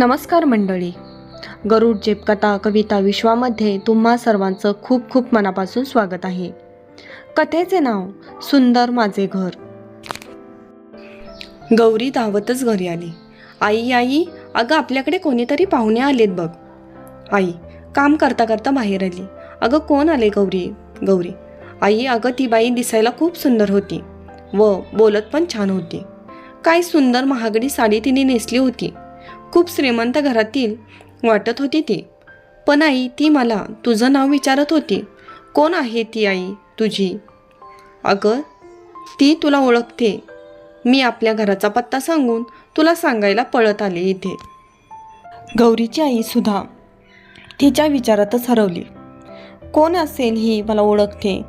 नमस्कार मंडळी. गरुड जेपकथा कविता विश्वामध्ये तुम्हा सर्वांचं खूप खूप मनापासून स्वागत आहे. कथेचे नाव सुंदर माझे घर. गौरी धावतच घरी आली. आई आई अगं आपल्याकडे कोणीतरी पाहुणे आलेत बघ. आई काम करता करता बाहेर आली. अगं कोण आले गौरी? गौरी आई अगं ती बाई दिसायला खूप सुंदर होती. व बोलत पण छान होती. काय सुंदर महागडी साडी तिने नेसली होती. खूप श्रीमंत घरातील वाटत होती ती. पण आई ती मला तुझं नाव विचारत होती. कोण आहे ती आई तुझी? अगं ती तुला ओळखते. मी आपल्या घराचा पत्ता सांगून तुला सांगायला पळत आले इथे. गौरीची आई सुद्धा तिच्या विचारातच हरवली. कोण असेल ही मला ओळखते?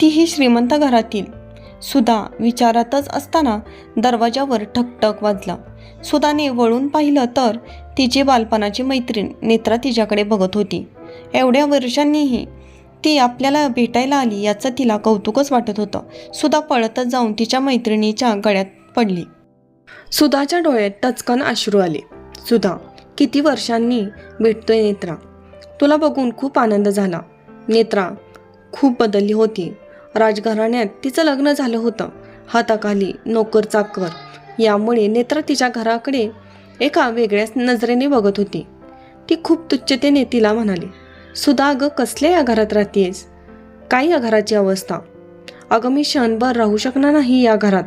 ती ही श्रीमंत घरातील सुधा विचारातच असताना दरवाजावर ठकठक वाजला. सुधाने वळून पाहिलं तर तिची बालपणाची मैत्रीण नेत्रा तिच्याकडे बघत होती. एवढ्या वर्षांनीही ती आपल्याला भेटायला आली याचं तिला कौतुकच वाटत होतं. सुधा पळतच जाऊन तिच्या मैत्रिणीच्या गळ्यात पडली. सुधाच्या डोळ्यात टचकन अश्रू आले. सुधा किती वर्षांनी भेटतोय नेत्रा. तुला बघून खूप आनंद झाला. नेत्रा खूप बदलली होती. राजघराण्यात तिचं लग्न झालं होतं. हाताखाली नोकर चाकर. यामुळे नेत्रा तिच्या घराकडे एका वेगळ्याच नजरेने बघत होती. ती खूप तुच्छतेने तिला म्हणाली सुधा अगं कसल्या या घरात राहतेस? काय या घराची अवस्था? अगं मी क्षणभर राहू शकणार नाही या घरात.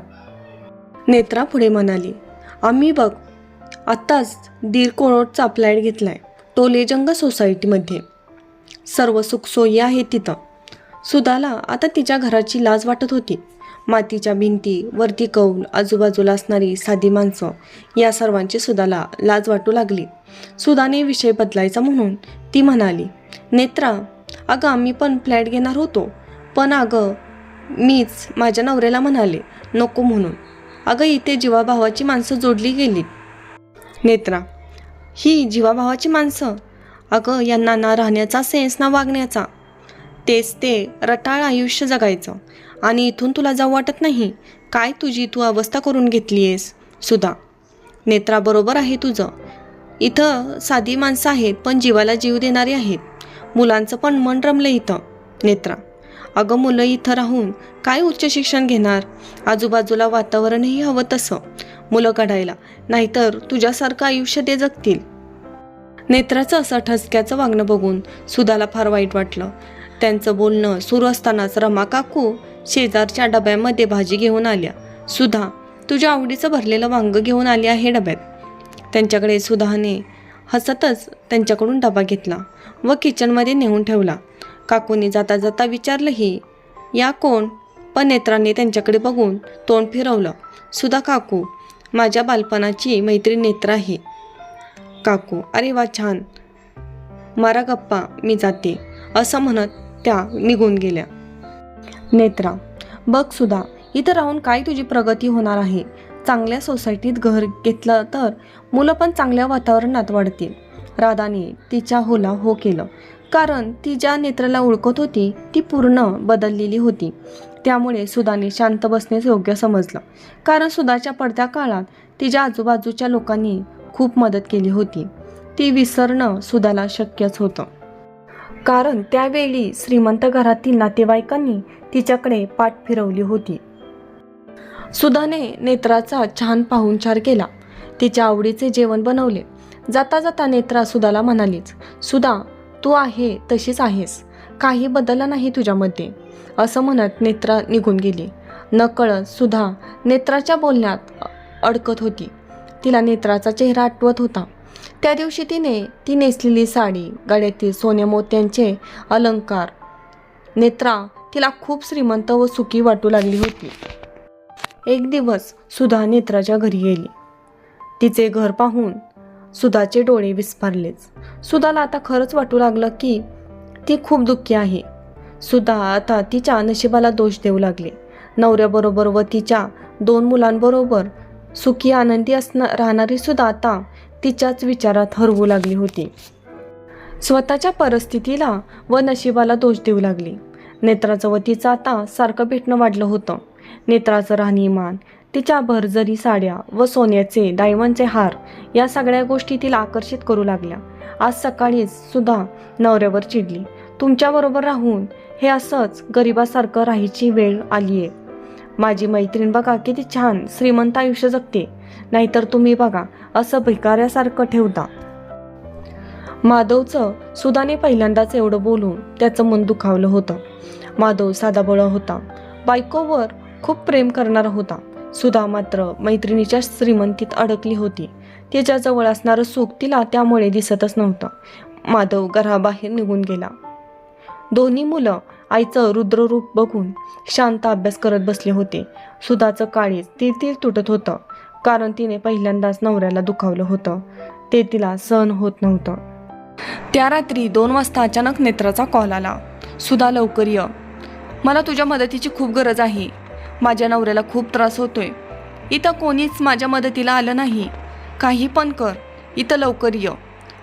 नेत्रा पुढे म्हणाली आम्ही बघ आत्ताच दीर करोडचा फ्लॅट घेतलाय. टोलेजंग सोसायटीमध्ये. सर्व सुखसोयी आहेत तिथं. सुधाला आता तिच्या घराची लाज वाटत होती. मातीच्या भिंती वरती कौल आजूबाजूला असणारी साधी माणसं या सर्वांची सुधाला लाज वाटू लागली. सुधाने विषय बदलायचा म्हणून ती म्हणाली नेत्रा अगं आम्ही पण फ्लॅट घेणार होतो. पण अगं मीच माझ्या नवऱ्याला म्हणाले नको म्हणून. अगं इथे जीवाभावाची माणसं जोडली गेली. नेत्रा ही जीवाभावाची माणसं? अगं यांना ना राहण्याचा सेन्स ना वागण्याचा तेच ते रटाळ आयुष्य जगायचं. आणि इथून तुला जाऊ वाटत नाही? काय तुझी तू अवस्था करून घेतली आहेस सुधा नेत्रा बरोबर आहे तुझं. इथं साधी माणसं आहेत पण जीवाला जीव देणारी आहेत. मुलांचं पण मन रमलं इथं. नेत्रा अगं मुलं इथं राहून काय उच्च शिक्षण घेणार? आजूबाजूला वातावरणही हवं तसं. मुलं काढायला नाहीतर तुझ्यासारखं आयुष्य ते जगतील. नेत्राचं असं ठसक्याचं वागणं बघून सुधाला फार वाईट वाटलं. त्यांचं बोलणं सुरू असतानाच रमा काकू शेजारच्या डब्यामध्ये भाजी घेऊन आल्या. सुधा तुझ्या आवडीचं भरलेलं वांग घेऊन आली आहे डब्यात. त्यांच्याकडे सुधाने हसतच त्यांच्याकडून डबा घेतला व किचनमध्ये नेऊन ठेवला. काकूने जाता जाता विचारलंही या कोण? पण नेत्राने त्यांच्याकडे बघून तोंड फिरवलं. सुधा काकू माझ्या बालपणाची मैत्रीण नेत्र आहे. काकू अरे वा छान. मारा गप्पा मी जाते. असं म्हणत त्या निघून गेल्या. नेत्रा बघ सुधा इथं राहून काय तुझी प्रगती होणार आहे? चांगल्या सोसायटीत घर घेतलं तर मुलं पण चांगल्या वातावरणात वाढतील. राधाने तिच्या होला हो केलं. कारण ती ज्या नेत्राला ओळखत होती ती पूर्ण बदललेली होती. त्यामुळे सुधाने शांत बसणेच योग्य समजलं. कारण सुधाच्या पडत्या काळात तिच्या आजूबाजूच्या लोकांनी खूप मदत केली होती. ती विसरणं सुधाला शक्यच होतं. कारण त्यावेळी श्रीमंत घरातील नातेवाईकांनी तिच्याकडे पाठ फिरवली होती. सुधाने नेत्राचा छान पाहुणचार केला. तिच्या आवडीचे जेवण बनवले. जाता जाता नेत्रा सुधाला म्हणालीच सुधा तू आहे तशीच आहेस. काही बदलला नाही तुझ्यामध्ये. असं म्हणत नेत्रा निघून गेली. नकळत सुधा नेत्राच्या बोलण्यात अडकत होती. तिला नेत्राचा चेहरा आठवत होता. त्या दिवशी तिने ती नेसलेली साडी गळ्यातील सोन्या मोत्यांचे अलंकार नेत्रा तिला खूप श्रीमंत व सुखी वाटू लागली होती. एक दिवस सुधा नेत्राच्या घरी गेली. तिचे घर पाहून सुधाचे डोळे विस्फारलेच सुधाला आता खरंच वाटू लागलं की ती खूप दुःखी आहे. सुधा आता तिच्या नशिबाला दोष देऊ लागले. नवऱ्याबरोबर व तिच्या दोन मुलांबरोबर सुखी आनंदी असणार राहणारी सुद्धा आता तिच्याच विचारात हरवू लागली होती. स्वतःच्या परिस्थितीला व नशिबाला दोष देऊ लागली. नेत्राचं व तिचं आता सारखं भेटणं वाढलं होतं. नेत्राचं राहणीमान तिच्या भरजरी साड्या व सोन्याचे डायमंडचे हार या सगळ्या गोष्टी तिला आकर्षित करू लागल्या. आज सकाळीच सुद्धा नवऱ्यावर चिडली. तुमच्याबरोबर राहून हे असंच गरिबासारखं राहायची वेळ आली आहे माझी मैत्रीण बघा किती छान श्रीमंत आयुष्य जगते. नाहीतर तुम्ही बघा असं भिकाऱ्यासारखं ठेवता. माधवचं सुदाने पहिल्यांदाच एवढं बोलून त्याचं मन दुखावलं होतं. माधव साधाबोळा होता. बायकोवर खूप प्रेम करणारा होता. सुधा मात्र मैत्रिणीच्या श्रीमंतीत अडकली होती. तिच्याजवळ असणारं सुख तिला त्यामुळे दिसतच नव्हतं. माधव घराबाहेर निघून गेला. दोन्ही मुलं आईचं रुद्ररूप बघून शांत अभ्यास करत बसले होते. सुधाचं काळीच तेथील तुटत होतं. कारण तिने पहिल्यांदाच नवऱ्याला दुखावलं होतं. ते तिला सहन होत नव्हतं. त्या रात्री दोन वाजता अचानक नेत्राचा कॉल आला. सुधा लवकर ये. मला तुझ्या मदतीची खूप गरज आहे. माझ्या नवऱ्याला खूप त्रास होतोय. इथं कोणीच माझ्या मदतीला आलं नाही. काही पण कर. इथं लवकर ये.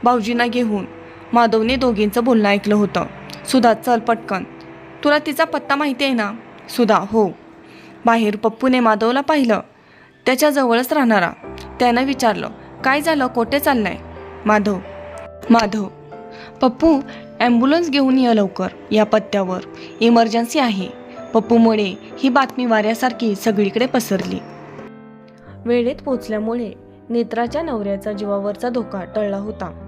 भाऊजींना घेऊन माधवने दोघींचं बोलणं ऐकलं होतं. सुधा चल पटकन. तुला तिचा पत्ता माहिती आहे ना? सुधा हो. बाहेर पप्पूने माधवला पाहिलं. त्याच्याजवळच राहणारा. त्यानं विचारलं काय झालं? कोठे चाललंय? माधव. माधव. पप्पू ॲम्ब्युलन्स घेऊन ये लवकर या पत्त्यावर. इमर्जन्सी आहे. पप्पूमुळे ही बातमी वाऱ्यासारखी सगळीकडे पसरली. वेळेत पोचल्यामुळे नेत्राच्या नवऱ्याचा जीवावरचा धोका टळला होता.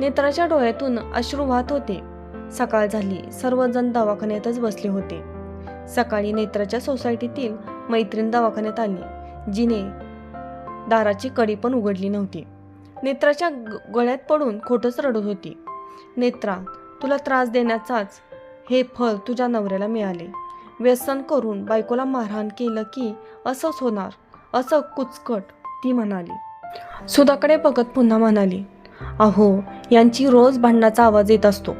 नेत्राच्या डोळ्यातून अश्रू वाहत होते. सकाळ झाली. सर्वजण दवाखान्यातच बसले होते. सकाळी नेत्राच्या सोसायटीतील मैत्रीण दवाखान्यात आली जिने दाराची कडी पण उघडली नव्हती. नेत्राच्या ग- गळ्यात पडून खोटच रडत होती. नेत्रा तुला त्रास देण्याचाच हे फळ तुझ्या नवऱ्याला मिळाले. व्यसन करून बायकोला मारहाण केलं की असंच होणार असं कुचकट ती म्हणाली. सुधाकडे बघत पुन्हा म्हणाली अहो यांची रोज भांडणाचा आवाज येत असतो.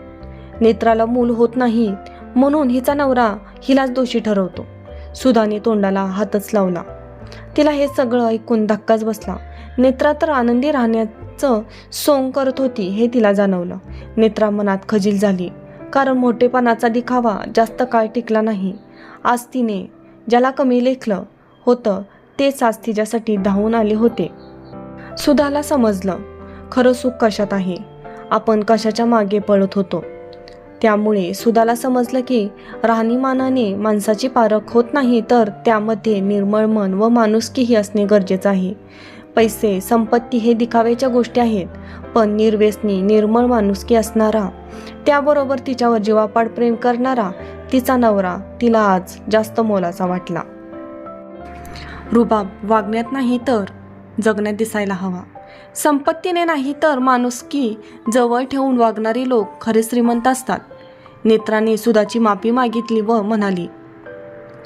नेत्राला मूल होत नाही म्हणून हिचा नवरा हिलाच दोषी ठरवतो. सुधाने तोंडाला हातच लावला. तिला हे सगळं ऐकून धक्काच बसला. नेत्रा तर आनंदी राहण्याचं सोंग करत होती हे तिला जाणवलं. नेत्रा मनात खजील झाली. कारण मोठेपणाचा दिखावा जास्त काळ टिकला नाही. आज तिने ज्याला कमी लेखलं होतं तेच आज तिच्यासाठी धावून आले होते. सुधाला समजलं खरं सुख कशात आहे? आपण कशाच्या मागे पळत होतो? त्यामुळे सुधाला समजलं की राहणीमानाने माणसाची पारख होत नाही तर त्यामध्ये निर्मळ मन व माणुसकीही असणे गरजेचं आहे. पैसे संपत्ती हे दिखाव्याच्या गोष्टी आहेत पण निर्व्यसनी निर्मळ माणुसकी असणारा त्याबरोबर तिच्यावर जीवापाड प्रेम करणारा तिचा नवरा तिला आज जास्त मोलाचा वाटला. रुबाब वागण्यात नाही तर जगण्यात दिसायला हवा. संपत्तीने नाही तर माणुसकी जवळ ठेवून वागणारे लोक खरे श्रीमंत असतात. नेत्राने सुधाची माफी मागितली व म्हणाली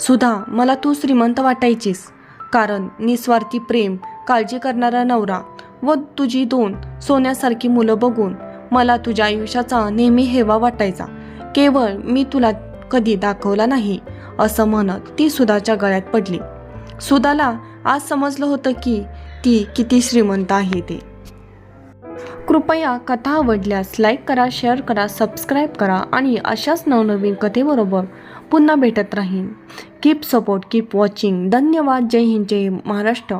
सुधा मला तू श्रीमंत वाटायचीस. कारण निस्वार्थी प्रेम काळजी करणारा नवरा व तुझी दोन सोन्यासारखी मुलं बघून मला तुझ्या आयुष्याचा नेहमी हेवा वाटायचा. केवळ मी तुला कधी दाखवला नाही असं म्हणत ती सुधाच्या गळ्यात पडली. सुधाला आज समजलं होतं की ती किती श्रीमंत आहे ते. कृपया कथा आवडल्यास लाईक करा शेअर करा सबस्क्राईब करा आणि अशाच नवनवीन कथेबरोबर पुन्हा भेटत राहीन. कीप सपोर्ट कीप वॉचिंग धन्यवाद. जय हिंद. जय महाराष्ट्र.